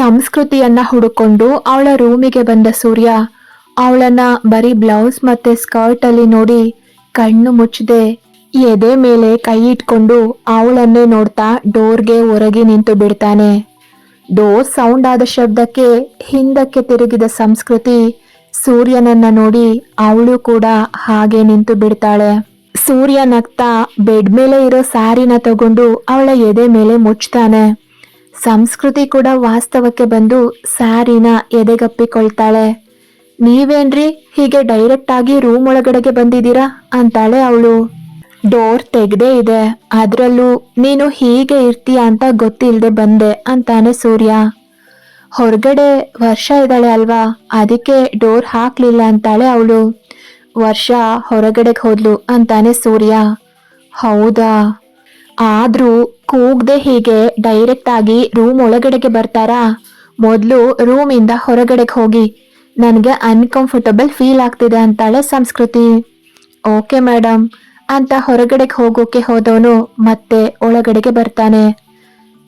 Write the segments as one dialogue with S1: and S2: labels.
S1: ಸಂಸ್ಕೃತಿಯನ್ನ ಹುಡುಕೊಂಡು ಅವಳ ರೂಮಿಗೆ ಬಂದ ಸೂರ್ಯ, ಅವಳನ್ನ ಬರೀ ಬ್ಲೌಸ್ ಮತ್ತೆ ಸ್ಕರ್ಟ್ ಅಲ್ಲಿ ನೋಡಿ ಕಣ್ಣು ಮುಚ್ಚದೆ. ಎದೆ ಮೇಲೆ ಕೈ ಇಟ್ಕೊಂಡು ಅವಳನ್ನೇ ನೋಡ್ತಾ ಡೋರ್ಗೆ ಹೊರಗೆ ನಿಂತು ಬಿಡ್ತಾನೆ. ಡೋರ್ ಸೌಂಡ್ ಆದ ಶಬ್ದಕ್ಕೆ ಹಿಂದಕ್ಕೆ ತಿರುಗಿದ ಸಂಸ್ಕೃತಿ ಸೂರ್ಯನನ್ನ ನೋಡಿ ಅವಳು ಕೂಡ ಹಾಗೆ ನಿಂತು ಬಿಡ್ತಾಳೆ. ಸೂರ್ಯ ನಗ್ತಾ ಬೆಡ್ ಮೇಲೆ ಇರೋ ಸಾರಿನ ತಗೊಂಡು ಅವಳ ಎದೆ ಮೇಲೆ ಮುಚ್ತಾನೆ. ಸಂಸ್ಕೃತಿ ಕೂಡ ವಾಸ್ತವಕ್ಕೆ ಬಂದು ಸ್ಯಾರಿನ ಎದೆಗಪ್ಪಿಕೊಳ್ತಾಳೆ. ನೀವೇನ್ರಿ ಹೀಗೆ ಡೈರೆಕ್ಟ್ ಆಗಿ ರೂಮ್ ಒಳಗಡೆಗೆ ಬಂದಿದ್ದೀರಾ? ಅಂತಾಳೆ ಅವಳು. ಡೋರ್ ತೆಗ್ದೇ ಇದೆ. ಅದರಲ್ಲೂ ನೀನು ಹೀಗೆ ಇರ್ತೀಯ ಅಂತ ಗೊತ್ತಿಲ್ಲದೆ ಬಂದೆ, ಅಂತಾನೆ ಸೂರ್ಯ. ಹೊರಗಡೆ ವರ್ಷ ಇದ್ದಾಳೆ ಅಲ್ವಾ? ಅದಕ್ಕೆ ಡೋರ್ ಹಾಕ್ಲಿಲ್ಲ ಅಂತಾಳೆ ಅವಳು. ವರ್ಷ ಹೊರಗಡೆಗೆ ಹೋದ್ಲು, ಅಂತಾನೆ ಸೂರ್ಯ. ಹೌದಾ? ಆದ್ರೂ ಕೂಗ್ದೆ ಹೀಗೆ ಡೈರೆಕ್ಟ್ ಆಗಿ ರೂಮ್ ಒಳಗಡೆಗೆ ಬರ್ತಾರಾ? ಮೊದಲು ರೂಮಿಂದ ಹೊರಗಡೆಗೆ ಹೋಗಿ. ನನಗೆ ಅನ್ಕಂಫರ್ಟಬಲ್ ಫೀಲ್ ಆಗ್ತಿದೆ ಅಂತಾಳೆ ಸಂಸ್ಕೃತಿ. ಓಕೆ ಮೇಡಮ್ ಅಂತ ಹೊರಗಡೆಗೆ ಹೋಗೋಕೆ ಹೋದವನು ಮತ್ತೆ ಒಳಗಡೆಗೆ ಬರ್ತಾನೆ.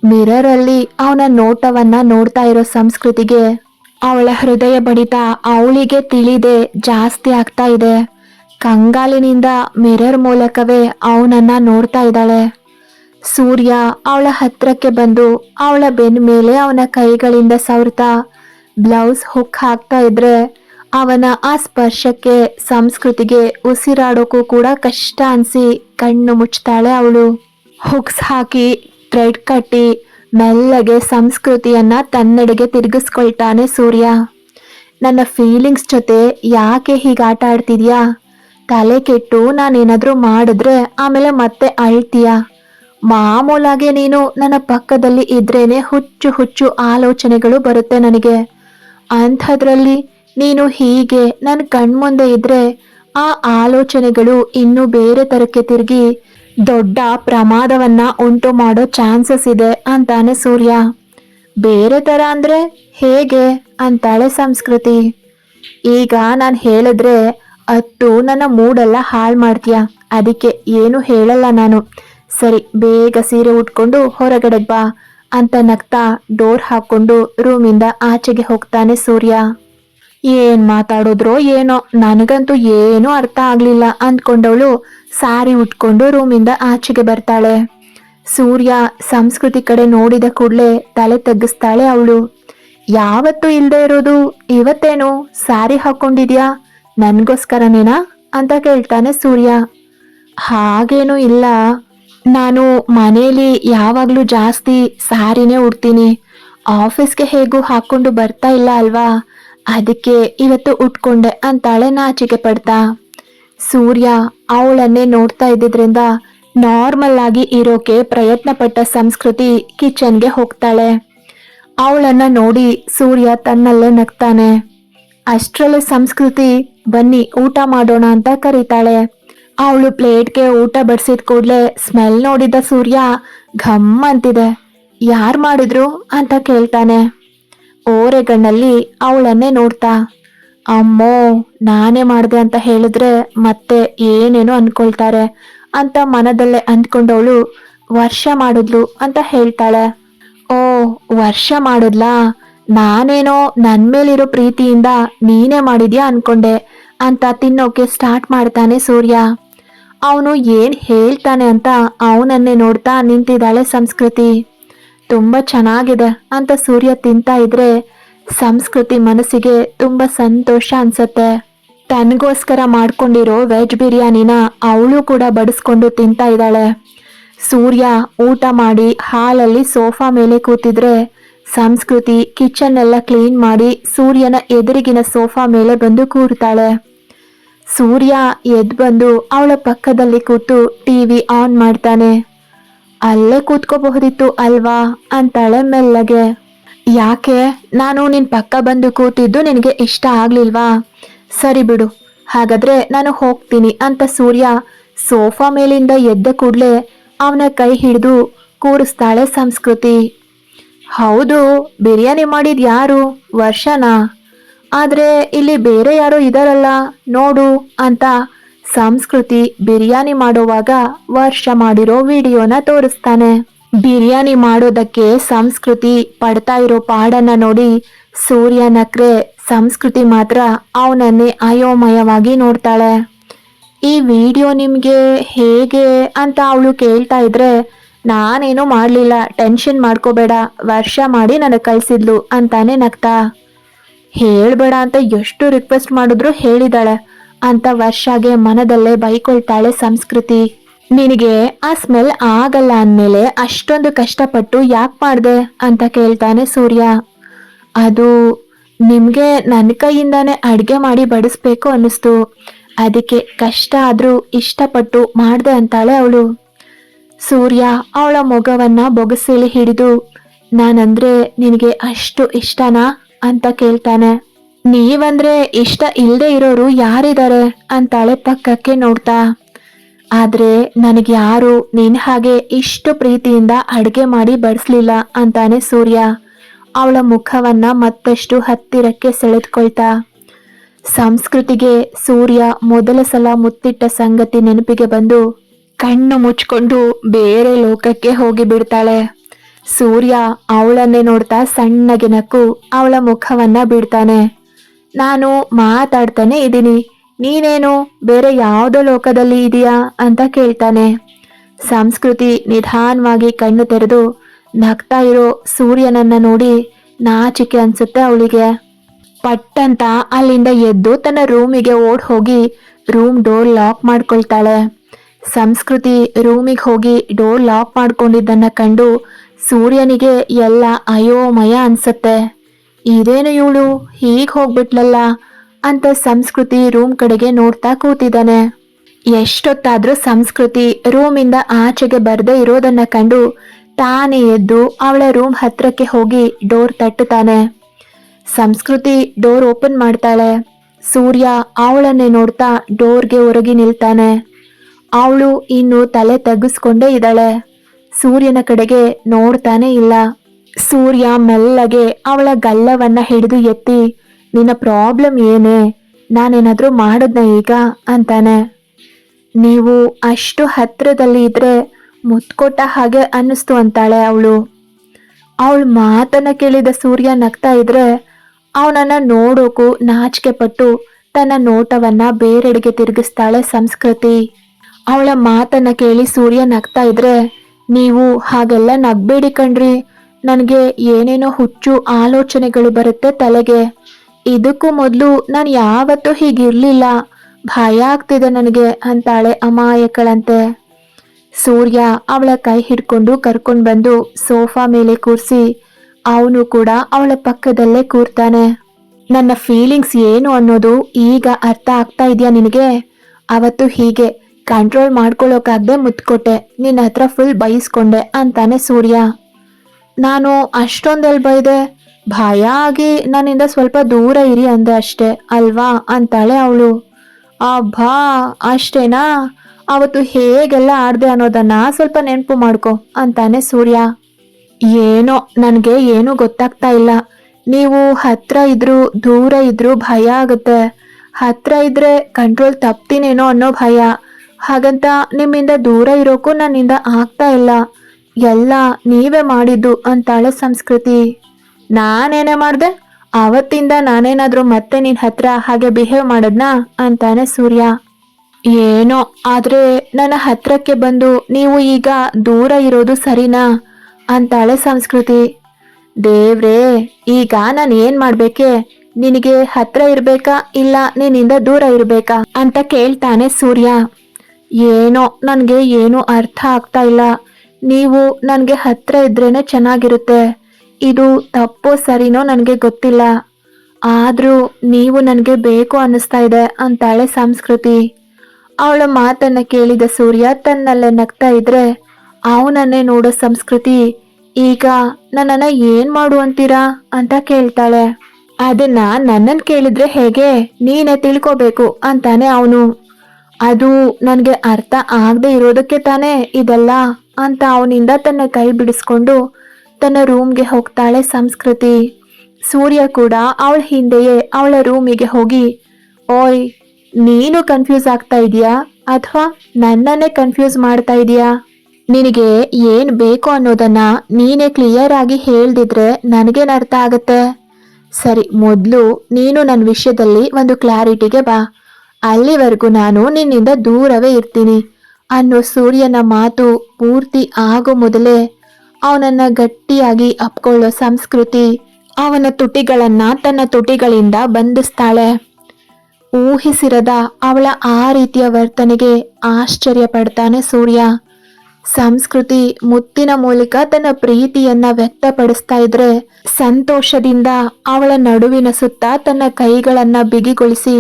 S1: ಮಿರರ್ ಅಲ್ಲಿ ಅವನ ನೋಟವನ್ನ ನೋಡ್ತಾ ಇರೋ ಸಂಸ್ಕೃತಿಗೆ ಅವಳ ಹೃದಯ ಬಡಿತ ಅವಳಿಗೆ ತಿಳಿದೆ ಜಾಸ್ತಿ ಆಗ್ತಾ ಇದೆ. ಕಂಗಾಲಿನಿಂದ ಮಿರರ್ ಮೂಲಕವೇ ಅವನನ್ನ ನೋಡ್ತಾ ಇದ್ದಾಳೆ. ಸೂರ್ಯ ಅವಳ ಹತ್ರಕ್ಕೆ ಬಂದು ಅವಳ ಬೆನ್ನ ಮೇಲೆ ಅವನ ಕೈಗಳಿಂದ ಸವರ್ತಾ ಬ್ಲೌಸ್ ಹುಕ್ ಹಾಕ್ತಾ ಇದ್ರೆ ಅವನ ಆ ಸ್ಪರ್ಶಕ್ಕೆ ಸಂಸ್ಕೃತಿಗೆ ಉಸಿರಾಡೋಕ್ಕೂ ಕೂಡ ಕಷ್ಟ ಅನಿಸಿ ಕಣ್ಣು ಮುಚ್ತಾಳೆ ಅವಳು. ಹುಕ್ಸ್ ಹಾಕಿ, ಥ್ರೆಡ್ ಕಟ್ಟಿ, ಮೆಲ್ಲಗೆ ಸಂಸ್ಕೃತಿಯನ್ನ ತನ್ನಡೆಗೆ ತಿರುಗಿಸ್ಕೊಳ್ತಾನೆ ಸೂರ್ಯ. ನನ್ನ ಫೀಲಿಂಗ್ಸ್ ಜೊತೆ ಯಾಕೆ ಹೀಗೆ ಆಟ ಆಡ್ತಿದ್ಯಾ? ತಲೆ ಕೆಟ್ಟು ನಾನೇನಾದರೂ ಮಾಡಿದ್ರೆ ಆಮೇಲೆ ಮತ್ತೆ ಅಳ್ತೀಯ? ಮಾಮೂಲಾಗೆ ನೀನು ನನ್ನ ಪಕ್ಕದಲ್ಲಿ ಇದ್ರೇನೆ ಹುಚ್ಚು ಹುಚ್ಚು ಆಲೋಚನೆಗಳು ಬರುತ್ತೆ ನನಗೆ. ಅಂಥದ್ರಲ್ಲಿ ನೀನು ಹೀಗೆ ನನ್ನ ಕಣ್ಮುಂದೆ ಇದ್ರೆ ಆ ಆಲೋಚನೆಗಳು ಇನ್ನೂ ಬೇರೆ ತರಕ್ಕೆ ತಿರುಗಿ ದೊಡ್ಡ ಪ್ರಮಾದವನ್ನ ಉಂಟು ಮಾಡೋ ಚಾನ್ಸಸ್ ಇದೆ ಅಂತಾನೆ ಸೂರ್ಯ. ಬೇರೆ ತರ ಅಂದ್ರೆ ಹೇಗೆ ಅಂತಾಳೆ ಸಂಸ್ಕೃತಿ. ಈಗ ನಾನು ಹೇಳಿದ್ರೆ ಅತ್ತು ನನ್ನ ಮೂಡೆಲ್ಲ ಹಾಳು ಮಾಡ್ತೀಯ. ಅದಕ್ಕೆ ಏನು ಹೇಳಲ್ಲ ನಾನು. ಸರಿ, ಬೇಗ ಸೀರೆ ಉಟ್ಕೊಂಡು ಹೊರಗಡೆ ಬಾ ಅಂತ ನಗ್ತಾ ಡೋರ್ ಹಾಕೊಂಡು ರೂಮಿಂದ ಆಚೆಗೆ ಹೋಗ್ತಾನೆ ಸೂರ್ಯ. ಏನ್ ಮಾತಾಡೋದ್ರೋ ಏನೋ, ನನಗಂತೂ ಏನೂ ಅರ್ಥ ಆಗ್ಲಿಲ್ಲ ಅಂದ್ಕೊಂಡವಳು ಸಾರಿ ಉಟ್ಕೊಂಡು ರೂಮಿಂದ ಆಚೆಗೆ ಬರ್ತಾಳೆ. ಸೂರ್ಯ ಸಂಸ್ಕೃತಿ ಕಡೆ ನೋಡಿದ ಕೂಡಲೇ ತಲೆ ತಗ್ಗಿಸ್ತಾಳೆ ಅವಳು. ಯಾವತ್ತೂ ಇಲ್ಲದೆ ಇರೋದು, ಇವತ್ತೇನು? ಸಾರಿ ಹಾಕೊಂಡಿದ್ಯಾ? ನನಗೋಸ್ಕರನೇನಾ? ಅಂತ ಕೇಳ್ತಾನೆ ಸೂರ್ಯ. ಹಾಗೇನೂ ಇಲ್ಲ. ನಾನು ಮನೆಯಲ್ಲಿ ಯಾವಾಗಲೂ ಜಾಸ್ತಿ ಸಾರಿನೇ ಉಡ್ತೀನಿ. ಆಫೀಸ್ಗೆ ಹೇಗೂ ಹಾಕ್ಕೊಂಡು ಬರ್ತಾ ಇಲ್ಲ ಅಲ್ವಾ? ಅದಕ್ಕೆ ಇವತ್ತು ಉಟ್ಕೊಂಡೆ ಅಂತಾಳೆ ನಾಚಿಕೆ ಪಡ್ತಾ. ಸೂರ್ಯ ಅವಳನ್ನೇ ನೋಡ್ತಾ ಇದ್ದಿದ್ರಿಂದ ನಾರ್ಮಲ್ ಆಗಿ ಇರೋಕೆ ಪ್ರಯತ್ನ ಪಟ್ಟ ಸಂಸ್ಕೃತಿ ಕಿಚನ್ಗೆ ಹೋಗ್ತಾಳೆ. ಅವಳನ್ನ ನೋಡಿ ಸೂರ್ಯ ತನ್ನಲ್ಲೇ ನಗ್ತಾನೆ. ಅಷ್ಟರಲ್ಲೇ ಸಂಸ್ಕೃತಿ ಬನ್ನಿ ಊಟ ಮಾಡೋಣ ಅಂತ ಕರೀತಾಳೆ. ಅವಳು ಪ್ಲೇಟ್ಗೆ ಊಟ ಬಡಿಸಿದ ಕೂಡಲೇ ಸ್ಮೆಲ್ ನೋಡಿದ ಸೂರ್ಯ ಘಮ್ ಅಂತಿದೆ. ಯಾರು ಮಾಡಿದ್ರು ಅಂತ ಕೇಳ್ತಾನೆ. ಓರೆಗಣ್ಣಲ್ಲಿ ಅವಳನ್ನೇ ನೋಡ್ತಾ. ಅಮ್ಮೋ, ನಾನೇ ಮಾಡಿದೆ ಅಂತ ಹೇಳಿದ್ರೆ ಮತ್ತೆ ಏನೇನೋ ಅನ್ಕೊಳ್ತಾರೆ ಅಂತ ಮನದಲ್ಲೇ ಅಂದ್ಕೊಂಡವಳು ವರ್ಷ ಮಾಡಿದ್ಲು ಅಂತ ಹೇಳ್ತಾಳೆ. ಓ, ವರ್ಷ ಮಾಡಿದ್ಲಾ? ನಾನೇನೋ ನನ್ನ ಮೇಲಿರೋ ಪ್ರೀತಿಯಿಂದ ನೀನೇ ಮಾಡಿದ್ಯಾ ಅನ್ಕೊಂಡೆ. ಅಂತ ತಿನ್ನೋಕೆ ಸ್ಟಾರ್ಟ್ ಮಾಡ್ತಾನೆ ಸೂರ್ಯ. ಅವನು ಏನ್ ಹೇಳ್ತಾನೆ ಅಂತ ಅವನನ್ನೇ ನೋಡ್ತಾ ನಿಂತಿದ್ದಾಳೆ ಸಂಸ್ಕೃತಿ. ತುಂಬಾ ಚೆನ್ನಾಗಿದೆ ಅಂತ ಸೂರ್ಯ ತಿಂತಾ ಇದ್ರೆ ಸಂಸ್ಕೃತಿ ಮನಸ್ಸಿಗೆ ತುಂಬಾ ಸಂತೋಷ ಅನ್ಸತ್ತೆ. ತನಗೋಸ್ಕರ ಮಾಡ್ಕೊಂಡಿರೋ ವೆಜ್ ಬಿರಿಯಾನಿನ ಅವಳು ಕೂಡ ಬಡಿಸ್ಕೊಂಡು ತಿಂತಾ ಇದ್ದಾಳೆ. ಸೂರ್ಯ ಊಟ ಮಾಡಿ ಹಾಲಲ್ಲಿ ಸೋಫಾ ಮೇಲೆ ಕೂತಿದ್ರೆ ಸಂಸ್ಕೃತಿ ಕಿಚನ್ ಎಲ್ಲ ಕ್ಲೀನ್ ಮಾಡಿ ಸೂರ್ಯನ ಎದುರಿಗಿನ ಸೋಫಾ ಮೇಲೆ ಬಂದು ಕೂರ್ತಾಳೆ. ಸೂರ್ಯ ಎದ್ದು ಬಂದು ಅವಳ ಪಕ್ಕದಲ್ಲಿ ಕೂತು ಟಿವಿ ಆನ್ ಮಾಡ್ತಾನೆ. ಅಲ್ಲೇ ಕೂತ್ಕೋಬಹುದಿತ್ತು ಅಲ್ವಾ? ಅಂತಾಳೆ ಮೆಲ್ಲಗೆ. ಯಾಕೆ? ನಾನು ನಿನ್ ಪಕ್ಕ ಬಂದು ಕೂತಿದ್ದು ನಿನಗೆ ಇಷ್ಟ ಆಗ್ಲಿಲ್ವಾ? ಸರಿ ಬಿಡು. ಹಾಗಾದ್ರೆ ನಾನು ಹೋಗ್ತೀನಿ ಅಂತ ಸೂರ್ಯ ಸೋಫಾ ಮೇಲಿಂದ ಎದ್ದ ಕೂಡಲೇ ಅವನ ಕೈ ಹಿಡಿದು ಕೂರಿಸ್ತಾಳೆ ಸಂಸ್ಕೃತಿ. ಹೌದು, ಬಿರಿಯಾನಿ ಮಾಡಿದ ಯಾರು? ವರ್ಷನಾ? ಆದ್ರೆ ಇಲ್ಲಿ ಬೇರೆ ಯಾರೋ ಇದಾರಲ್ಲ, ನೋಡು ಅಂತ ಸಂಸ್ಕೃತಿ ಬಿರಿಯಾನಿ ಮಾಡುವಾಗ ವರ್ಷ ಮಾಡಿರೋ ವಿಡಿಯೋನ ತೋರಿಸ್ತಾನೆ. ಬಿರಿಯಾನಿ ಮಾಡೋದಕ್ಕೆ ಸಂಸ್ಕೃತಿ ಪಡ್ತಾ ಇರೋ ಪಾಡನ್ನ ನೋಡಿ ಸೂರ್ಯ ನಕ್ರೆ ಸಂಸ್ಕೃತಿ ಮಾತ್ರ ಅವನನ್ನೇ ಅಯೋಮಯವಾಗಿ ನೋಡ್ತಾಳೆ. ಈ ವಿಡಿಯೋ ನಿಮಗೆ ಹೇಗೆ ಅಂತ ಅವಳು ಕೇಳ್ತಾ ಇದ್ರೆ, ನಾನೇನು ಮಾಡಲಿಲ್ಲ, ಟೆನ್ಷನ್ ಮಾಡ್ಕೋಬೇಡ, ವರ್ಷ ಮಾಡಿ ನನಗೆ ಕಳಿಸಿದ್ಲು ಅಂತಾನೆ ನಗ್ತಾ. ಹೇಳ್ಬೇಡ ಅಂತ ಎಷ್ಟು ರಿಕ್ವೆಸ್ಟ್ ಮಾಡಿದ್ರು ಹೇಳಿದಾಳೆ ಅಂತ ವರ್ಷಾಗೆ ಮನದಲ್ಲೇ ಬೈಕೊಳ್ತಾಳೆ ಸಂಸ್ಕೃತಿ. ನಿನಗೆ ಆ ಸ್ಮೆಲ್ ಆಗಲ್ಲ ಅಂದಮೇಲೆ ಅಷ್ಟೊಂದು ಕಷ್ಟಪಟ್ಟು ಯಾಕೆ ಮಾಡಿದೆ? ಅಂತ ಕೇಳ್ತಾನೆ ಸೂರ್ಯ. ಅದು ನಿಮಗೆ ನನ್ನ ಕೈಯಿಂದಾನೇ ಅಡುಗೆ ಮಾಡಿ ಬಡಿಸ್ಬೇಕು ಅನ್ನಿಸ್ತು. ಅದಕ್ಕೆ ಕಷ್ಟ ಆದರೂ ಇಷ್ಟಪಟ್ಟು ಮಾಡಿದೆ ಅಂತಾಳೆ ಅವಳು. ಸೂರ್ಯ ಅವಳ ಮೊಗವನ್ನು ಬೊಗಸೆಲಿ ಹಿಡಿದು, ನಾನಂದ್ರೆ ನಿನಗೆ ಅಷ್ಟು ಇಷ್ಟನಾ? ಅಂತ ಕೇಳ್ತಾನೆ. ನೀವಂದ್ರೆ ಇಷ್ಟ ಇಲ್ಲದೆ ಇರೋರು ಯಾರಿದ್ದಾರೆ ಅಂತಾಳೆ ಪಕ್ಕಕ್ಕೆ ನೋಡ್ತಾ. ಆದ್ರೆ ನನಗೆ ಯಾರು ನಿನ್ ಹಾಗೆ ಇಷ್ಟು ಪ್ರೀತಿಯಿಂದ ಅಡುಗೆ ಮಾಡಿ ಬಡಿಸ್ಲಿಲ್ಲ ಅಂತಾನೆ ಸೂರ್ಯ. ಅವಳ ಮುಖವನ್ನ ಮತ್ತಷ್ಟು ಹತ್ತಿರಕ್ಕೆ ಸೆಳೆದುಕೊಳ್ತಾ. ಸಂಸ್ಕೃತಿಗೆ ಸೂರ್ಯ ಮೊದಲ ಸಲ ಮುತ್ತಿಟ್ಟ ಸಂಗತಿ ನೆನಪಿಗೆ ಬಂದು ಕಣ್ಣು ಮುಚ್ಕೊಂಡು ಬೇರೆ ಲೋಕಕ್ಕೆ ಹೋಗಿ ಬಿಡ್ತಾಳೆ ಸೂರ್ಯ ಅವಳನ್ನೇ ನೋಡ್ತಾ ಸಣ್ಣಗೆ ನಕ್ಕು ಅವಳ ಮುಖವನ್ನ ಬಿಡ್ತಾನೆ. ನಾನು ಮಾತಾಡ್ತಾನೆ ಇದ್ದೀನಿ. ನೀನೇನು ಬೇರೆ ಯಾವುದೋ ಲೋಕದಲ್ಲಿ ಇದೆಯಾ? ಅಂತ ಕೇಳ್ತಾನೆ. ಸಂಸ್ಕೃತಿ ನಿಧಾನವಾಗಿ ಕಣ್ಣು ತೆರೆದು ನಗ್ತಾ ಇರೋ ಸೂರ್ಯನನ್ನ ನೋಡಿ ನಾಚಿಕೆ ಅನ್ಸುತ್ತೆ ಅವಳಿಗೆ. ಪಟ್ಟಂತ ಅಲ್ಲಿಂದ ಎದ್ದು ತನ್ನ ರೂಮಿಗೆ ಓಡ್ ಹೋಗಿ ರೂಮ್ ಡೋರ್ ಲಾಕ್ ಮಾಡ್ಕೊಳ್ತಾಳೆ. ಸಂಸ್ಕೃತಿ ರೂಮಿಗೆ ಹೋಗಿ ಡೋರ್ ಲಾಕ್ ಮಾಡ್ಕೊಂಡಿದ್ದನ್ನ ಕಂಡು ಸೂರ್ಯನಿಗೆ ಎಲ್ಲ ಅಯೋಮಯ ಅನ್ಸತ್ತೆ. ಇದೇನು ಇವಳು? ಹೀಗ್ ಹೋಗ್ಬಿಟ್ಲಲ್ಲ? ಅಂತ ಸಂಸ್ಕೃತಿ ರೂಮ್ ಕಡೆಗೆ ನೋಡ್ತಾ ಕೂತಿದ್ದಾನೆ. ಎಷ್ಟೊತ್ತಾದ್ರೂ ಸಂಸ್ಕೃತಿ ರೂಮಿಂದ ಆಚೆಗೆ ಬರ್ದೇ ಇರೋದನ್ನ ಕಂಡು ತಾನೇ ಎದ್ದು ಅವಳ ರೂಮ್ ಹತ್ರಕ್ಕೆ ಹೋಗಿ ಡೋರ್ ತಟ್ಟುತ್ತಾನೆ. ಸಂಸ್ಕೃತಿ ಡೋರ್ ಓಪನ್ ಮಾಡ್ತಾಳೆ. ಸೂರ್ಯ ಅವಳನ್ನೇ ನೋಡ್ತಾ ಡೋರ್ಗೆ ಹೊರಗಿ ನಿಲ್ತಾನೆ. ಅವಳು ಇನ್ನು ತಲೆ ತಗ್ಗಿಸ್ಕೊಂಡೇ ಇದ್ದಾಳೆ. ಸೂರ್ಯನ ಕಡೆಗೆ ನೋಡ್ತಾನೆ ಇಲ್ಲ. ಸೂರ್ಯ ಮೆಲ್ಲಗೆ ಅವಳ ಗಲ್ಲವನ್ನ ಹಿಡಿದು ಎತ್ತಿ, ನಿನ್ನ ಪ್ರಾಬ್ಲಮ್ ಏನೇ? ನಾನೇನಾದರೂ ಮಾಡದ್ನ ಈಗ? ಅಂತಾನೆ. ನೀವು ಅಷ್ಟು ಹತ್ರದಲ್ಲಿ ಇದ್ರೆ ಮುತ್ಕೊಟ್ಟ ಹಾಗೆ ಅನ್ನಿಸ್ತು ಅಂತಾಳೆ ಅವಳು. ಅವಳ ಮಾತನ್ನ ಕೇಳಿದ ಸೂರ್ಯ ನಗ್ತಾ ಇದ್ರೆ, ಅವನನ್ನ ನೋಡೋಕು ನಾಚಿಕೆ ಪಟ್ಟು ತನ್ನ ನೋಟವನ್ನ ಬೇರೆಡೆಗೆ ತಿರುಗಿಸ್ತಾಳೆ ಸಂಸ್ಕೃತಿ. ಅವಳ ಮಾತನ್ನ ಕೇಳಿ ಸೂರ್ಯ ನಗ್ತಾ ಇದ್ರೆ ನೀವು ಹಾಗೆಲ್ಲ ನಗ್ಬೇಡಿ ಕಣ್ರಿ. ನನಗೆ ಏನೇನೋ ಹುಚ್ಚು ಆಲೋಚನೆಗಳು ಬರುತ್ತೆ ತಲೆಗೆ. ಇದಕ್ಕೂ ಮೊದಲು ನಾನು ಯಾವತ್ತೂ ಹೀಗಿರ್ಲಿಲ್ಲ. ಭಯ ಆಗ್ತಿದೆ ನನಗೆ ಅಂತಾಳೆ ಅಮಾಯಕಳಂತೆ. ಸೂರ್ಯ ಅವಳ ಕೈ ಹಿಡ್ಕೊಂಡು ಕರ್ಕೊಂಡು ಬಂದು ಸೋಫಾ ಮೇಲೆ ಕೂರಿಸಿ, ಅವನು ಕೂಡ ಅವಳ ಪಕ್ಕದಲ್ಲೇ ಕೂರ್ತಾನೆ. ನನ್ನ ಫೀಲಿಂಗ್ಸ್ ಏನು ಅನ್ನೋದು ಈಗ ಅರ್ಥ ಆಗ್ತಾ ಇದೆಯಾ ನಿನಗೆ? ಅವತ್ತು ಹೀಗೆ ಕಂಟ್ರೋಲ್ ಮಾಡ್ಕೊಳ್ಳೋಕಾಗದೆ ಮುತ್ಕೊಟ್ಟೆ. ನಿನ್ನ ಹತ್ರ ಫುಲ್ ಬೈಸ್ಕೊಂಡೆ ಅಂತಾನೆ ಸೂರ್ಯ. ನಾನು ಅಷ್ಟೊಂದೆಲ್ಲಿ ಬೈದೆ, ಭಯ ಆಗಿ ನನ್ನಿಂದ ಸ್ವಲ್ಪ ದೂರ ಇರಿ ಅಂದೆ ಅಷ್ಟೇ, ಅಲ್ವಾ? ಅಂತಾಳೆ ಅವಳು. ಅಬ್ಬಾ, ಅಷ್ಟೇನಾ? ಅವತ್ತು ಹೇಗೆಲ್ಲ ಆಡ್ದೆ ಅನ್ನೋದನ್ನ ಸ್ವಲ್ಪ ನೆನಪು ಮಾಡ್ಕೊ, ಅಂತಾನೆ ಸೂರ್ಯ. ಏನೋ, ನನಗೆ ಏನೂ ಗೊತ್ತಾಗ್ತಾ ಇಲ್ಲ. ನೀವು ಹತ್ರ ಇದ್ರು ದೂರ ಇದ್ರು ಭಯ ಆಗುತ್ತೆ. ಹತ್ರ ಇದ್ರೆ ಕಂಟ್ರೋಲ್ ತಪ್ತೀನೇನೋ ಅನ್ನೋ ಭಯ. ಹಾಗಂತ ನಿಮ್ಮಿಂದ ದೂರ ಇರೋಕ್ಕೂ ನನ್ನಿಂದ ಆಗ್ತಾ ಇಲ್ಲ. ಎಲ್ಲ ನೀವೇ ಮಾಡಿದ್ದು ಅಂತಾಳೆ ಸಂಸ್ಕೃತಿ. ನಾನೇನೇ ಮಾಡ್ದೆ? ಅವತ್ತಿಂದ ನಾನೇನಾದ್ರೂ ಮತ್ತೆ ನಿನ್ನ ಹತ್ರ ಹಾಗೆ ಬಿಹೇವ್ ಮಾಡದ್ನಾ? ಅಂತಾನೆ ಸೂರ್ಯ. ಏನೋ, ಆದರೆ ನನ್ನ ಹತ್ರಕ್ಕೆ ಬಂದು ನೀವು ಈಗ ದೂರ ಇರೋದು ಸರಿನಾ? ಅಂತಾಳೆ ಸಂಸ್ಕೃತಿ. ದೇವ್ರೇ, ಈಗ ನಾನು ಏನು ಮಾಡ್ಬೇಕೆ? ನಿನಗೆ ಹತ್ರ ಇರಬೇಕಾ ಇಲ್ಲ ನಿನ್ನಿಂದ ದೂರ ಇರಬೇಕಾ? ಅಂತ ಕೇಳ್ತಾನೆ ಸೂರ್ಯ. ಏನೋ ನನಗೆ ಏನೂ ಅರ್ಥ ಆಗ್ತಾ ಇಲ್ಲ. ನೀವು ನನಗೆ ಹತ್ರ ಇದ್ರೇನೆ ಚೆನ್ನಾಗಿರುತ್ತೆ. ಇದು ತಪ್ಪೋ ಸರಿನೋ ನನಗೆ ಗೊತ್ತಿಲ್ಲ. ಆದರೂ ನೀವು ನನಗೆ ಬೇಕು ಅನ್ನಿಸ್ತಾ ಇದೆ ಅಂತಾಳೆ ಸಂಸ್ಕೃತಿ. ಅವಳ ಮಾತನ್ನು ಕೇಳಿದ ಸೂರ್ಯ ತನ್ನಲ್ಲೇ ನಗ್ತಾ ಇದ್ರೆ, ಅವನನ್ನೇ ನೋಡೋ ಸಂಸ್ಕೃತಿ, ಈಗ ನನ್ನನ್ನು ಏನು ಮಾಡು ಅಂತೀರಾ? ಅಂತ ಕೇಳ್ತಾಳೆ. ಅದನ್ನ ನನ್ನನ್ನು ಕೇಳಿದ್ರೆ ಹೇಗೆ? ನೀನೇ ತಿಳ್ಕೋಬೇಕು ಅಂತಾನೆ ಅವನು. ಅದು ನನಗೆ ಅರ್ಥ ಆಗದೆ ಇರೋದಕ್ಕೆ ತಾನೇ ಇದೆಲ್ಲ ಅಂತ ಅವನಿಂದ ತನ್ನ ಕೈ ಬಿಡಿಸ್ಕೊಂಡು ತನ್ನ ರೂಮ್ಗೆ ಹೋಗ್ತಾಳೆ ಸಂಸ್ಕೃತಿ. ಸೂರ್ಯ ಕೂಡ ಅವಳ ಹಿಂದೆಯೇ ಅವಳ ರೂಮಿಗೆ ಹೋಗಿ, ಓಯ್, ನೀನು ಕನ್ಫ್ಯೂಸ್ ಆಗ್ತಾ ಇದೀಯಾ ಅಥವಾ ನನ್ನನ್ನೇ ಕನ್ಫ್ಯೂಸ್ ಮಾಡ್ತಾ ಇದೀಯಾ? ನಿನಗೆ ಏನು ಬೇಕು ಅನ್ನೋದನ್ನ ನೀನೇ ಕ್ಲಿಯರ್ ಆಗಿ ಹೇಳ್ದಿದ್ರೆ ನನಗೇನು ಅರ್ಥ ಆಗುತ್ತೆ? ಸರಿ, ಮೊದಲು ನೀನು ನನ್ನ ವಿಷಯದಲ್ಲಿ ಒಂದು ಕ್ಲಾರಿಟಿಗೆ ಬಾ. ಅಲ್ಲಿವರೆಗೂ ನಾನು ನಿನ್ನಿಂದ ದೂರವೇ ಇರ್ತೀನಿ. ಅನ್ನೋ ಸೂರ್ಯನ ಮಾತು ಪೂರ್ತಿ ಆಗೋ ಮೊದಲೇ ಅವನನ್ನ ಗಟ್ಟಿಯಾಗಿ ಅಪ್ಕೊಳ್ಳೋ ಸಂಸ್ಕೃತಿ ಅವನ ತುಟಿಗಳನ್ನ ತನ್ನ ತುಟಿಗಳಿಂದ ಬಂಧಿಸ್ತಾಳೆ. ಊಹಿಸಿರದ ಅವಳ ಆ ರೀತಿಯ ವರ್ತನೆಗೆ ಆಶ್ಚರ್ಯ ಪಡ್ತಾನೆ ಸೂರ್ಯ. ಸಂಸ್ಕೃತಿ ಮುತ್ತಿನ ಮೂಲಕ ತನ್ನ ಪ್ರೀತಿಯನ್ನ ವ್ಯಕ್ತಪಡಿಸ್ತಾ ಇದ್ರೆ ಸಂತೋಷದಿಂದ ಅವಳ ನಡುವಿನ ಸುತ್ತ ತನ್ನ ಕೈಗಳನ್ನ ಬಿಗಿಗೊಳಿಸಿ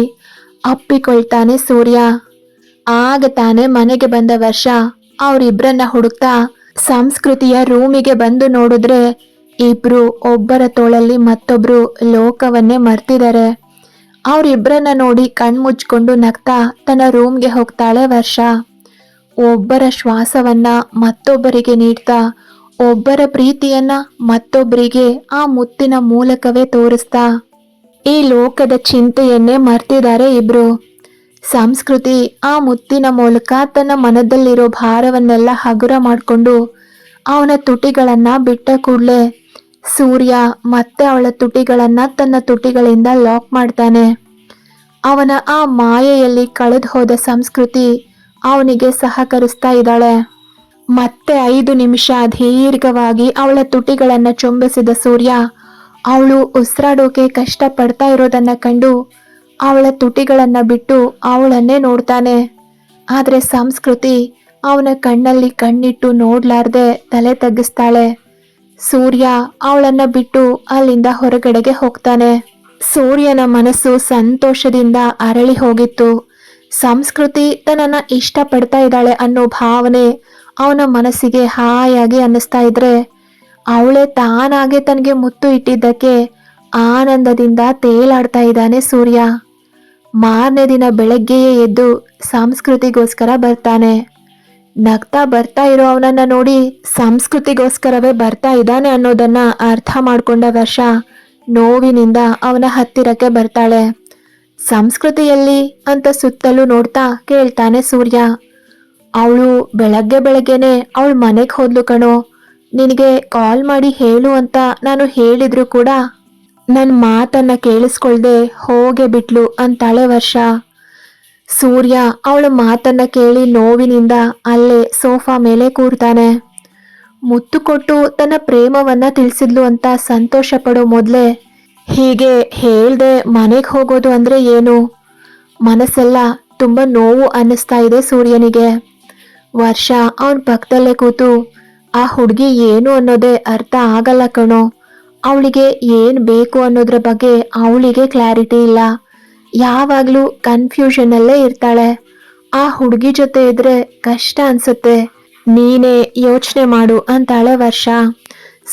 S1: ಅಪ್ಪಿಕೊಳ್ತಾನೆ ಸೂರ್ಯ. ಆಗ ತಾನೇ ಮನೆಗೆ ಬಂದ ವರ್ಷ. ಅವರಿಬ್ಬರನ್ನ ಹುಡುಕ್ತಾ ಸಂಸ್ಕೃತಿಯ ರೂಮಿಗೆ ಬಂದು ನೋಡಿದ್ರೆ ಇಬ್ರು ಒಬ್ಬರ ತೋಳಲ್ಲಿ ಮತ್ತೊಬ್ರು ಲೋಕವನ್ನೇ ಮರ್ತಿದ್ದಾರೆ. ಅವರಿಬ್ಬರನ್ನ ನೋಡಿ ಕಣ್ಮುಚ್ಕೊಂಡು ನಗ್ತಾ ತನ್ನ ರೂಮ್ಗೆ ಹೋಗ್ತಾಳೆ ವರ್ಷ. ಒಬ್ಬರ ಶ್ವಾಸವನ್ನ ಮತ್ತೊಬ್ಬರಿಗೆ ನೀಡ್ತಾ ಒಬ್ಬರ ಪ್ರೀತಿಯನ್ನ ಮತ್ತೊಬ್ಬರಿಗೆ ಆ ಮುತ್ತಿನ ಮೂಲಕವೇ ತೋರಿಸ್ತಾ ಈ ಲೋಕದ ಚಿಂತೆಯನ್ನೇ ಮರ್ತಿದ್ದಾರೆ ಇಬ್ರು. ಸಂಸ್ಕೃತಿ ಆ ಮುತ್ತಿನ ಮೂಲಕ ತನ್ನ ಮನದಲ್ಲಿರೋ ಭಾರವನ್ನೆಲ್ಲ ಹಗುರ ಮಾಡಿಕೊಂಡು ಅವನ ತುಟಿಗಳನ್ನ ಬಿಟ್ಟ ಕೂಡಲೇ ಸೂರ್ಯ ಮತ್ತೆ ಅವಳ ತುಟಿಗಳನ್ನ ತನ್ನ ತುಟಿಗಳಿಂದ ಲಾಕ್ ಮಾಡ್ತಾನೆ. ಅವನ ಆ ಮಾಯೆಯಲ್ಲಿ ಕಳೆದು ಹೋದ ಸಂಸ್ಕೃತಿ ಅವನಿಗೆ ಸಹಕರಿಸ್ತಾ ಇದ್ದಾಳೆ. ಮತ್ತೆ ಐದು ನಿಮಿಷ ದೀರ್ಘವಾಗಿ ಅವಳ ತುಟಿಗಳನ್ನ ಚುಂಬಿಸಿದ ಸೂರ್ಯ ಅವಳು ಉಸಿರಾಡೋಕೆ ಕಷ್ಟ ಪಡ್ತಾ ಇರೋದನ್ನ ಕಂಡು ಅವಳ ತುಟಿಗಳನ್ನ ಬಿಟ್ಟು ಅವಳನ್ನೇ ನೋಡ್ತಾನೆ. ಆದರೆ ಸಂಸ್ಕೃತಿ ಅವನ ಕಣ್ಣಲ್ಲಿ ಕಣ್ಣಿಟ್ಟು ನೋಡ್ಲಾರ್ದೆ ತಲೆ ತಗ್ಗಿಸ್ತಾಳೆ. ಸೂರ್ಯ ಅವಳನ್ನ ಬಿಟ್ಟು ಅಲ್ಲಿಂದ ಹೊರಗಡೆಗೆ ಹೋಗ್ತಾನೆ. ಸೂರ್ಯನ ಮನಸ್ಸು ಸಂತೋಷದಿಂದ ಅರಳಿ ಹೋಗಿತ್ತು. ಸಂಸ್ಕೃತಿ ತನ್ನನ್ನ ಇಷ್ಟಪಡ್ತಾ ಇದ್ದಾಳೆ ಅನ್ನೋ ಭಾವನೆ ಅವನ ಮನಸ್ಸಿಗೆ ಹಾಯಾಗಿ ಅನ್ನಿಸ್ತಾ ಇದ್ರೆ ಅವಳೇ ತಾನಾಗೆ ತನಗೆ ಮುತ್ತು ಇಟ್ಟಿದ್ದಕ್ಕೆ ಆನಂದದಿಂದ ತೇಲಾಡ್ತಾ ಇದ್ದಾನೆ ಸೂರ್ಯ. ಮಾರನೇ ದಿನ ಬೆಳಗ್ಗೆಯೇ ಎದ್ದು ಸಂಸ್ಕೃತಿಗೋಸ್ಕರ ಬರ್ತಾನೆ. ನಗ್ತಾ ಬರ್ತಾ ಇರೋ ಅವನನ್ನ ನೋಡಿ ಸಂಸ್ಕೃತಿಗೋಸ್ಕರವೇ ಬರ್ತಾ ಇದ್ದಾನೆ ಅನ್ನೋದನ್ನ ಅರ್ಥ ಮಾಡ್ಕೊಂಡ ವರ್ಷ ನೋವಿನಿಂದ ಅವನ ಹತ್ತಿರಕ್ಕೆ ಬರ್ತಾಳೆ. ಸಂಸ್ಕೃತಿಯಲ್ಲಿ ಅಂತ ಸುತ್ತಲೂ ನೋಡ್ತಾ ಕೇಳ್ತಾನೆ ಸೂರ್ಯ. ಅವಳು ಬೆಳಗ್ಗೆ ಬೆಳಗ್ಗೆನೆ ಅವಳು ಮನೆಗೆ ಹೋದ್ಲು ಕಣೋ. ನಿನಗೆ ಕಾಲ್ ಮಾಡಿ ಹೇಳು ಅಂತ ನಾನು ಹೇಳಿದ್ರು ಕೂಡ ನನ್ನ ಮಾತನ್ನ ಕೇಳಿಸ್ಕೊಳ್ದೆ ಹೋಗೇ ಬಿಟ್ಲು ಅಂತಾಳೆ ವರ್ಷ. ಸೂರ್ಯ ಅವಳ ಮಾತನ್ನ ಕೇಳಿ ನೋವಿನಿಂದ ಅಲ್ಲೇ ಸೋಫಾ ಮೇಲೆ ಕೂರ್ತಾನೆ. ಮುತ್ತು ಕೊಟ್ಟು ತನ್ನ ಪ್ರೇಮವನ್ನ ತಿಳಿಸಿದ್ಲು ಅಂತ ಸಂತೋಷ ಪಡೋ ಮೊದಲೇ ಹೀಗೆ ಹೇಳ್ದೆ ಮನೆಗೆ ಹೋಗೋದು ಅಂದ್ರೆ ಏನು? ಮನಸ್ಸೆಲ್ಲ ತುಂಬ ನೋವು ಅನ್ನಿಸ್ತಾ ಇದೆ ಸೂರ್ಯನಿಗೆ. ವರ್ಷ ಅವನ ಪಕ್ಕದಲ್ಲೇ ಕೂತು ಆ ಹುಡುಗಿ ಏನು ಅನ್ನೋದೇ ಅರ್ಥ ಆಗಲ್ಲ ಕಣೋ. ಅವಳಿಗೆ ಏನ್ ಬೇಕು ಅನ್ನೋದ್ರ ಬಗ್ಗೆ ಅವಳಿಗೆ ಕ್ಲಾರಿಟಿ ಇಲ್ಲ. ಯಾವಾಗ್ಲೂ ಕನ್ಫ್ಯೂಷನ್ ಅಲ್ಲೇ ಇರ್ತಾಳೆ. ಆ ಹುಡುಗಿ ಜೊತೆ ಇದ್ರೆ ಕಷ್ಟ ಅನ್ಸುತ್ತೆ. ನೀನೇ ಯೋಚನೆ ಮಾಡು ಅಂತಾಳೆ ವರ್ಷ.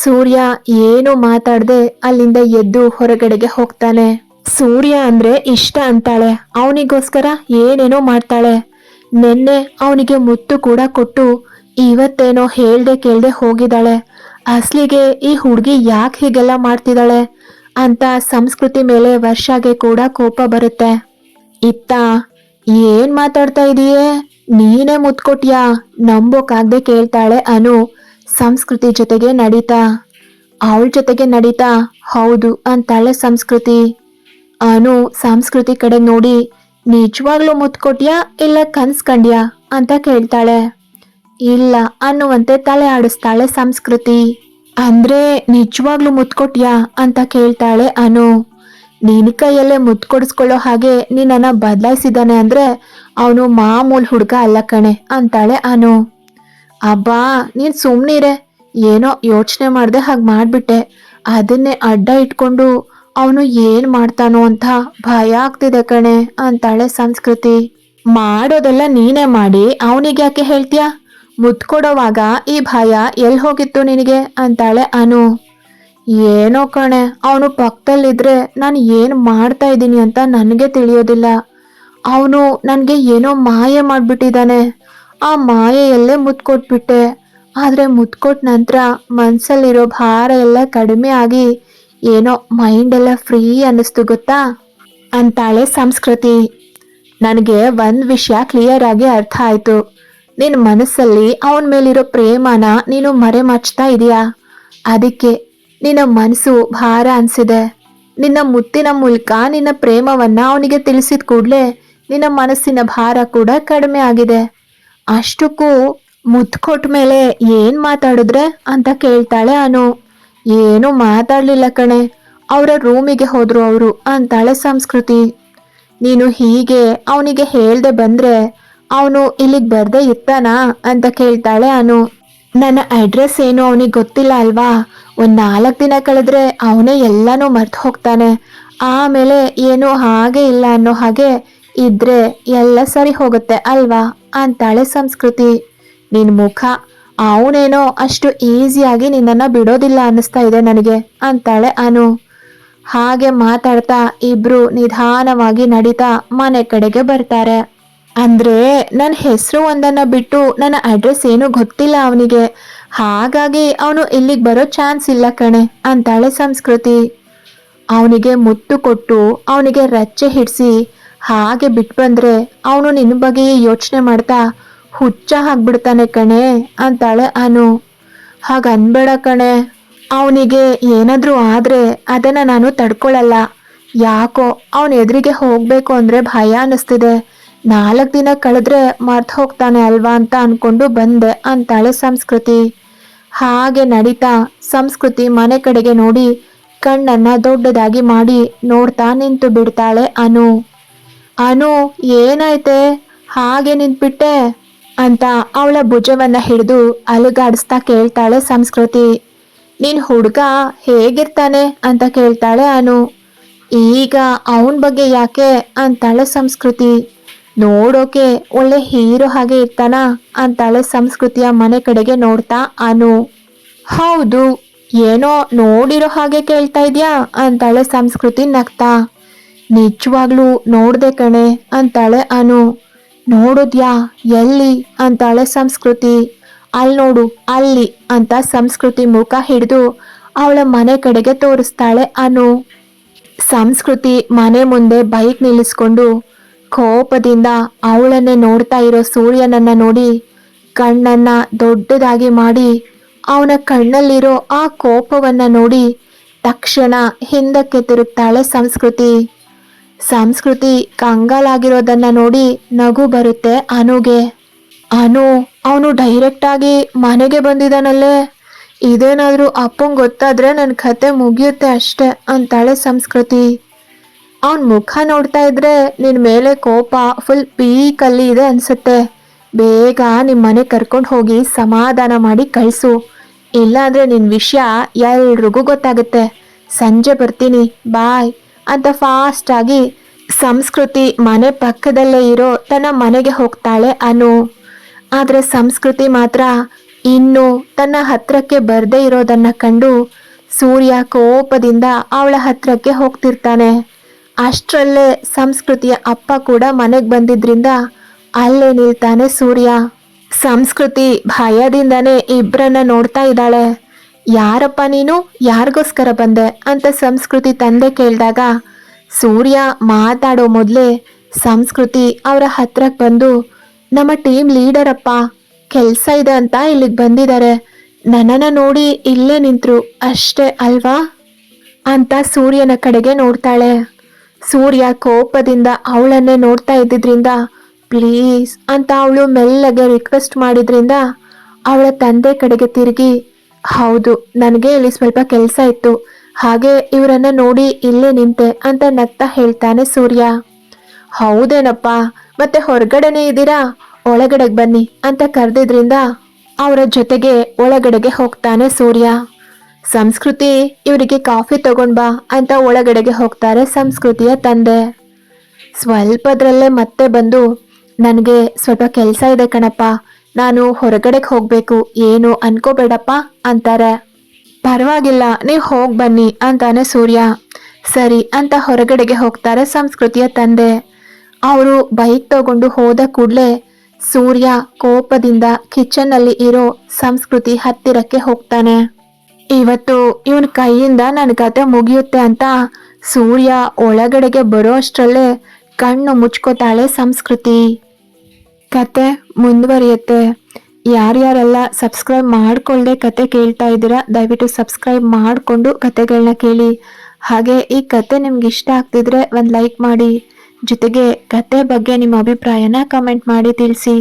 S1: ಸೂರ್ಯ ಏನು ಮಾತಾಡದೆ ಅಲ್ಲಿಂದ ಎದ್ದು ಹೊರಗಡೆಗೆ ಹೋಗ್ತಾನೆ. ಸೂರ್ಯ ಅಂದ್ರೆ ಇಷ್ಟ ಅಂತಾಳೆ. ಅವನಿಗೋಸ್ಕರ ಏನೇನೋ ಮಾಡ್ತಾಳೆ. ನೆನ್ನೆ ಅವನಿಗೆ ಮುತ್ತು ಕೂಡ ಕೊಟ್ಟು ಇವತ್ತೇನೋ ಹೇಳ್ದೆ ಕೇಳ್ದೆ ಹೋಗಿದ್ದಾಳೆ. ಅಸ್ಲಿಗೆ ಈ ಹುಡುಗಿ ಯಾಕೆ ಹೀಗೆಲ್ಲ ಮಾಡ್ತಿದ್ದಾಳೆ ಅಂತ ಸಂಸ್ಕೃತಿ ಮೇಲೆ ವರ್ಷಾಗೆ ಕೂಡ ಕೋಪ ಬರುತ್ತೆ. ಇತ್ತ, ಏನ್ ಮಾತಾಡ್ತಾ ಇದೀಯೇ? ನೀನೇ ಮುತ್ಕೊಟ್ಯಾ? ನಂಬೋಕಾಗ್ದೆ ಕೇಳ್ತಾಳೆ ಅನು ಸಂಸ್ಕೃತಿ ಜೊತೆಗೆ ನಡೀತಾ. ಅವಳ ಜೊತೆಗೆ ನಡೀತಾ. ಹೌದು ಅಂತಾಳೆ ಸಂಸ್ಕೃತಿ. ಅನು ಸಂಸ್ಕೃತಿ ಕಡೆ ನೋಡಿ, ನಿಜವಾಗ್ಲೂ ಮುತ್ಕೊಟ್ಯಾ ಇಲ್ಲ ಕನ್ಸ್ಕಂಡ್ಯಾ ಅಂತ ಕೇಳ್ತಾಳೆ. ಇಲ್ಲ ಅನ್ನುವಂತೆ ತಲೆ ಆಡಿಸ್ತಾಳೆ ಸಂಸ್ಕೃತಿ. ಅಂದ್ರೆ ನಿಜವಾಗ್ಲೂ ಮುತ್ಕೊಟ್ಯಾ ಅಂತ ಕೇಳ್ತಾಳೆ ಅನು. ನಿನ್ ಕೈಯಲ್ಲೇ ಮುತ್ಕೊಡಿಸ್ಕೊಳ್ಳೋ ಹಾಗೆ ನಿನ್ನನ್ನ ಬದಲಾಯಿಸಿದಾನೆ ಅಂದ್ರೆ ಅವನು ಮಾಮೂಲ್ ಹುಡುಗ ಅಲ್ಲ ಕಣೆ ಅಂತಾಳೆ ಅನು. ಅಬ್ಬಾ, ನೀನ್ ಸುಮ್ನಿರೆ. ಏನೋ ಯೋಚನೆ ಮಾಡ್ದೆ ಹಾಗೆ ಮಾಡಿಬಿಟ್ಟೆ. ಅದನ್ನೇ ಅಡ್ಡ ಇಟ್ಕೊಂಡು ಅವನು ಏನ್ ಮಾಡ್ತಾನೋ ಅಂತ ಭಯ ಆಗ್ತಿದೆ ಕಣೆ ಅಂತಾಳೆ ಸಂಸ್ಕೃತಿ. ಮಾಡೋದೆಲ್ಲ ನೀನೇ ಮಾಡಿ ಅವನಿಗೆ ಯಾಕೆ ಹೇಳ್ತೀಯ? ಮುತ್ಕೊಡೋವಾಗ ಈ ಭಯ ಎಲ್ಲಿ ಹೋಗಿತ್ತು ನಿನಗೆ? ಅಂತಾಳೆ ಅನು. ಏನೋ ಕಣೆ, ಅವನು ಪಕ್ಕದಲ್ಲಿದ್ರೆ ನಾನು ಏನು ಮಾಡ್ತಾ ಇದ್ದೀನಿ ಅಂತ ನನಗೆ ತಿಳಿಯೋದಿಲ್ಲ. ಅವನು ನನಗೆ ಏನೋ ಮಾಯೆ ಮಾಡಿಬಿಟ್ಟಿದ್ದಾನೆ. ಆ ಮಾಯೆಯಲ್ಲೇ ಮುತ್ಕೊಟ್ಬಿಟ್ಟೆ. ಆದರೆ ಮುತ್ಕೊಟ್ಟ ನಂತರ ಮನಸ್ಸಲ್ಲಿರೋ ಭಾರ ಎಲ್ಲ ಕಡಿಮೆ ಆಗಿ ಏನೋ ಮೈಂಡ್ ಎಲ್ಲ ಫ್ರೀ ಅನ್ನಿಸ್ತು ಗೊತ್ತಾ? ಅಂತಾಳೆ ಸಂಸ್ಕೃತಿ. ನನಗೆ ಒಂದು ವಿಷಯ ಕ್ಲಿಯರ್ ಆಗಿ ಅರ್ಥ ಆಯಿತು. ನಿನ್ನ ಮನಸ್ಸಲ್ಲಿ ಅವನ ಮೇಲಿರೋ ಪ್ರೇಮನ ನೀನು ಮರೆಮಾಚ್ತಾ ಇದೀಯಾ? ಅದಕ್ಕೆ ನಿನ್ನ ಮನಸ್ಸು ಭಾರ ಅನ್ಸಿದೆ. ನಿನ್ನ ಮುತ್ತಿನ ಮೂಲಕ ನಿನ್ನ ಪ್ರೇಮವನ್ನ ಅವನಿಗೆ ತಿಳಿಸಿದ ಕೂಡಲೇ ನಿನ್ನ ಮನಸ್ಸಿನ ಭಾರ ಕೂಡ ಕಡಿಮೆ ಆಗಿದೆ. ಅಷ್ಟಕ್ಕೂ ಮುತ್ತು ಕೊಟ್ಟ ಮೇಲೆ ಏನ್ ಮಾತಾಡಿದ್ರೆ ಅಂತ ಕೇಳ್ತಾಳೆ ಅನು. ಏನು ಮಾತಾಡ್ಲಿಲ್ಲ ಕಣೆ. ಅವರ ರೂಮಿಗೆ ಹೋದ್ರು ಅವರು ಅಂತಾಳೆ ಸಂಸ್ಕೃತಿ. ನೀನು ಹೀಗೆ ಅವನಿಗೆ ಹೇಳ್ದೆ ಬಂದ್ರೆ ಅವನು ಇಲ್ಲಿಗೆ ಬರ್ದೇ ಇರ್ತಾನಾ ಅಂತ ಕೇಳ್ತಾಳೆ ಅನು. ನನ್ನ ಅಡ್ರೆಸ್ ಏನು ಅವನಿಗೆ ಗೊತ್ತಿಲ್ಲ ಅಲ್ವಾ? ಒಂದು ನಾಲ್ಕು ದಿನ ಕಳೆದ್ರೆ ಅವನೇ ಎಲ್ಲಾನು ಮರ್ತು ಹೋಗ್ತಾನೆ. ಆಮೇಲೆ ಏನು ಹಾಗೆ ಇಲ್ಲ ಅನ್ನೋ ಹಾಗೆ ಇದ್ರೆ ಎಲ್ಲ ಸರಿ ಹೋಗುತ್ತೆ ಅಲ್ವಾ? ಅಂತಾಳೆ ಸಂಸ್ಕೃತಿ. ನಿನ್ ಮುಖ, ಅವನೇನೋ ಅಷ್ಟು ಈಸಿಯಾಗಿ ನಿನ್ನನ್ನ ಬಿಡೋದಿಲ್ಲ ಅನ್ನಿಸ್ತಾ ಇದೆ ನನಗೆ, ಅಂತಾಳೆ ಅನು. ಹಾಗೆ ಮಾತಾಡ್ತಾ ಇಬ್ರು ನಿಧಾನವಾಗಿ ನಡೀತಾ ಮನೆ ಕಡೆಗೆ ಬರ್ತಾರೆ. ಅಂದ್ರೆ ನನ್ನ ಹೆಸರು ಒಂದನ್ನ ಬಿಟ್ಟು ನನ್ನ ಅಡ್ರೆಸ್ ಏನು ಗೊತ್ತಿಲ್ಲ ಅವನಿಗೆ. ಹಾಗಾಗಿ ಅವನು ಇಲ್ಲಿಗೆ ಬರೋ ಚಾನ್ಸ್ ಇಲ್ಲ ಕಣೆ, ಅಂತಾಳೆ ಸಂಸ್ಕೃತಿ. ಅವನಿಗೆ ಮುತ್ತು ಕೊಟ್ಟು ಅವನಿಗೆ ರಚ್ಚೆ ಹಿಡಿಸಿ ಹಾಗೆ ಬಿಟ್ಟು ಬಂದ್ರೆ ಅವನು ನಿನ್ನ ಬಗ್ಗೆ ಯೋಚನೆ ಮಾಡ್ತಾ ಹುಚ್ಚ ಹಾಕ್ಬಿಡ್ತಾನೆ ಕಣೆ, ಅಂತಾಳೆ ಅನು. ಹಾಗ ಅನ್ಬೇಡ ಕಣೆ, ಅವನಿಗೆ ಏನಾದರೂ ಆದರೆ ಅದನ್ನ ನಾನು ತಡ್ಕೊಳ್ಳಲ್ಲ ಯಾಕೋ ಅವನ ಎದುರಿಗೆ ಹೋಗಬೇಕು ಅಂದ್ರೆ ಭಯ ಅನ್ನಿಸ್ತಿದೆ. ನಾಲ್ಕು ದಿನ ಕಳೆದ್ರೆ ಮರ್ತು ಹೋಗ್ತಾನೆ ಅಲ್ವಾ ಅಂತ ಅನ್ಕೊಂಡು ಬಂದೆ ಅಂತಾಳೆ ಸಂಸ್ಕೃತಿ. ಹಾಗೆ ನಡೀತಾ ಸಂಸ್ಕೃತಿ ಮನೆ ಕಡೆಗೆ ನೋಡಿ ಕಣ್ಣನ್ನ ದೊಡ್ಡದಾಗಿ ಮಾಡಿ ನೋಡ್ತಾ ನಿಂತು ಬಿಡ್ತಾಳೆ ಅನು. ಅನು, ಏನಾಯ್ತೆ? ಹಾಗೆ ನಿಂತ್ಬಿಟ್ಟೆ? ಅಂತ ಅವಳ ಭುಜವನ್ನ ಹಿಡಿದು ಅಲುಗಾಡಿಸ್ತಾ ಕೇಳ್ತಾಳೆ ಸಂಸ್ಕೃತಿ. ನಿನ್ ಹುಡುಗ ಹೇಗಿರ್ತಾನೆ? ಅಂತ ಕೇಳ್ತಾಳೆ ಅನು. ಈಗ ಅವನ ಬಗ್ಗೆ ಯಾಕೆ? ಅಂತಾಳೆ ಸಂಸ್ಕೃತಿ. ನೋಡೋಕೆ ಒಳ್ಳೆ ಹೀರೋ ಹಾಗೆ ಇರ್ತಾನ ಅಂತಾಳೆ ಸಂಸ್ಕೃತಿಯ ಮನೆ ಕಡೆಗೆ ನೋಡ್ತಾ ಅನು. ಹೌದು, ಏನೋ ನೋಡಿರೋ ಹಾಗೆ ಕೇಳ್ತಾ ಇದ್ಯಾ ಅಂತಾಳೆ ಸಂಸ್ಕೃತಿ ನಗ್ತಾ. ನಿಜವಾಗ್ಲೂ ನೋಡ್ದೆ ಕಣೆ ಅಂತಾಳೆ ಅನು. ನೋಡುದ್ಯಾ, ಎಲ್ಲಿ ಅಂತಾಳೆ ಸಂಸ್ಕೃತಿ. ಅಲ್ಲಿ ನೋಡು, ಅಲ್ಲಿ ಅಂತ ಸಂಸ್ಕೃತಿ ಮುಖ ಹಿಡಿದು ಅವಳ ಮನೆ ಕಡೆಗೆ ತೋರಿಸ್ತಾಳೆ ಅನು. ಸಂಸ್ಕೃತಿ ಮನೆ ಮುಂದೆ ಬೈಕ್ ನಿಲ್ಲಿಸ್ಕೊಂಡು ಕೋಪದಿಂದ ಅವಳನ್ನೇ ನೋಡ್ತಾ ಇರೋ ಸೂರ್ಯನನ್ನ ನೋಡಿ ಕಣ್ಣನ್ನ ದೊಡ್ಡದಾಗಿ ಮಾಡಿ ಅವನ ಕಣ್ಣಲ್ಲಿರೋ ಆ ಕೋಪವನ್ನ ನೋಡಿ ತಕ್ಷಣ ಹಿಂದಕ್ಕೆ ತಿರುಗ್ತಾಳೆ ಸಂಸ್ಕೃತಿ. ಸಂಸ್ಕೃತಿ ಕಂಗಾಲಾಗಿರೋದನ್ನ ನೋಡಿ ನಗು ಬರುತ್ತೆ ಅನುಗೆ. ಅನು, ಅವನು ಡೈರೆಕ್ಟ್ ಆಗಿ ಮನೆಗೆ ಬಂದಿದ್ದಾನಲ್ಲೇ ಇದೇನಾದ್ರೂ ಅಪ್ಪಂಗೆ ಗೊತ್ತಾದ್ರೆ ನನ್ನ ಕತೆ ಮುಗಿಯುತ್ತೆ ಅಷ್ಟೆ ಅಂತಾಳೆ ಸಂಸ್ಕೃತಿ. ಅವನ್ ಮುಖ ನೋಡ್ತಾ ಇದ್ರೆ ನಿನ್ ಮೇಲೆ ಕೋಪ ಫುಲ್ ಪೀಕಲ್ಲಿ ಇದೆ ಅನ್ಸುತ್ತೆ. ಬೇಗ ನಿಮ್ ಮನೆ ಕರ್ಕೊಂಡು ಹೋಗಿ ಸಮಾಧಾನ ಮಾಡಿ ಕಳಿಸು. ಇಲ್ಲಾಂದ್ರೆ ನಿನ್ ವಿಷಯ ಎಲ್ರಿಗೂ ಗೊತ್ತಾಗುತ್ತೆ. ಸಂಜೆ ಬರ್ತೀನಿ, ಬಾಯ್ ಅಂತ ಫಾಸ್ಟ್ ಆಗಿ ಸಂಸ್ಕೃತಿ ಮನೆ ಪಕ್ಕದಲ್ಲೇ ಇರೋ ತನ್ನ ಮನೆಗೆ ಹೋಗ್ತಾಳೆ ಅನು. ಆದ್ರೆ ಸಂಸ್ಕೃತಿ ಮಾತ್ರ ಇನ್ನು ತನ್ನ ಹತ್ರಕ್ಕೆ ಬರ್ದೇ ಇರೋದನ್ನ ಕಂಡು ಸೂರ್ಯ ಕೋಪದಿಂದ ಅವಳ ಹತ್ರಕ್ಕೆ ಹೋಗ್ತಿರ್ತಾನೆ. ಅಷ್ಟರಲ್ಲೇ ಸಂಸ್ಕೃತಿಯ ಅಪ್ಪ ಕೂಡ ಮನೆಗೆ ಬಂದಿದ್ರಿಂದ ಅಲ್ಲೇ ನಿಲ್ತಾನೆ ಸೂರ್ಯ. ಸಂಸ್ಕೃತಿ ಭಯದಿಂದನೇ ಇಬ್ಬರನ್ನ ನೋಡ್ತಾ ಇದ್ದಾಳೆ. ಯಾರಪ್ಪ ನೀನು? ಯಾರಿಗೋಸ್ಕರ ಬಂದೆ? ಅಂತ ಸಂಸ್ಕೃತಿ ತಂದೆ ಕೇಳಿದಾಗ, ಸೂರ್ಯ ಮಾತಾಡೋ ಮೊದಲೇ ಸಂಸ್ಕೃತಿ ಅವರ ಹತ್ರಕ್ಕೆ ಬಂದು, ನಮ್ಮ ಟೀಮ್ ಲೀಡರಪ್ಪ, ಕೆಲಸ ಇದೆ ಅಂತ ಇಲ್ಲಿಗೆ ಬಂದಿದ್ದಾರೆ ನನ್ನನ್ನು ನೋಡಿ ಇಲ್ಲೇ ನಿಂತರು ಅಷ್ಟೇ ಅಲ್ವಾ? ಅಂತ ಸೂರ್ಯನ ಕಡೆಗೆ ನೋಡ್ತಾಳೆ. ಸೂರ್ಯ ಕೋಪದಿಂದ ಅವಳನ್ನೇ ನೋಡ್ತಾ ಇದ್ದಿದ್ರಿಂದ, ಪ್ಲೀಸ್, ಅಂತ ಅವಳು ಮೆಲ್ಲಗೆ ರಿಕ್ವೆಸ್ಟ್ ಮಾಡಿದ್ರಿಂದ, ಅವಳ ತಂದೆ ಕಡೆಗೆ ತಿರುಗಿ, ಹೌದು, ನನಗೆ ಇಲ್ಲಿ ಸ್ವಲ್ಪ ಕೆಲಸ ಇತ್ತು. ಹಾಗೆ ಇವರನ್ನ ನೋಡಿ ಇಲ್ಲೇ ನಿಂತೆ, ಅಂತ ನಗ್ತಾ ಹೇಳ್ತಾನೆ ಸೂರ್ಯ. ಹೌದೇನಪ್ಪ, ಮತ್ತೆ ಹೊರಗಡೆನೆ ಇದ್ದೀರಾ? ಒಳಗಡೆಗೆ ಬನ್ನಿ, ಅಂತ ಕರೆದಿದ್ರಿಂದ ಅವರ ಜೊತೆಗೆ ಒಳಗಡೆಗೆ ಹೋಗ್ತಾನೆ ಸೂರ್ಯ. ಸಂಸ್ಕೃತಿ, ಇವರಿಗೆ ಕಾಫಿ ತಗೊಂಡ್ ಬಾ ಅಂತ ಒಳಗಡೆಗೆ ಹೋಗ್ತಾರೆ ಸಂಸ್ಕೃತಿಯ ತಂದೆ. ಸ್ವಲ್ಪದ್ರಲ್ಲೇ ಮತ್ತೆ ಬಂದು, ನನಗೆ ಸ್ವಲ್ಪ ಕೆಲಸ ಇದೆ ಕಣಪ್ಪ, ನಾನು ಹೊರಗಡೆಗೆ ಹೋಗ್ಬೇಕು, ಏನು ಅನ್ಕೋಬೇಡಪ್ಪ ಅಂತಾರೆ. ಪರವಾಗಿಲ್ಲ, ನೀವು ಹೋಗಿ ಬನ್ನಿ ಅಂತಾನೆ ಸೂರ್ಯ. ಸರಿ ಅಂತ ಹೊರಗಡೆಗೆ ಹೋಗ್ತಾರೆ ಸಂಸ್ಕೃತಿಯ ತಂದೆ. ಅವರು ಬೈಕ್ ತಗೊಂಡು ಹೋದ ಕೂಡಲೇ ಸೂರ್ಯ ಕೋಪದಿಂದ ಕಿಚನ್ನಲ್ಲಿ ಇರೋ ಸಂಸ್ಕೃತಿ ಹತ್ತಿರಕ್ಕೆ ಹೋಗ್ತಾನೆ. ಇವತ್ತು ಇವನ ಕೈಯಿಂದ ನನ್ನ ಕತೆ ಮುಗಿಯುತ್ತೆ ಅಂತ ಸೂರ್ಯ ಒಳಗಡೆಗೆ ಬರೋ ಅಷ್ಟರಲ್ಲೇ ಕಣ್ಣು ಮುಚ್ಕೋತಾಳೆ ಸಂಸ್ಕೃತಿ. ಕತೆ ಮುಂದುವರಿಯುತ್ತೆ. ಯಾರ್ಯಾರೆಲ್ಲ ಸಬ್ಸ್ಕ್ರೈಬ್ ಮಾಡ್ಕೊಳ್ಳದೆ ಕತೆ ಕೇಳ್ತಾ ಇದ್ದೀರಾ, ದಯವಿಟ್ಟು ಸಬ್ಸ್ಕ್ರೈಬ್ ಮಾಡಿಕೊಂಡು ಕತೆಗಳನ್ನ ಕೇಳಿ. ಹಾಗೆ ಈ ಕತೆ ನಿಮ್ಗೆ ಇಷ್ಟ ಆಗ್ತಿದ್ರೆ ಒಂದು ಲೈಕ್ ಮಾಡಿ. ಜೊತೆಗೆ ಕತೆ ಬಗ್ಗೆ ನಿಮ್ಮ ಅಭಿಪ್ರಾಯನ ಕಮೆಂಟ್ ಮಾಡಿ ತಿಳಿಸಿ.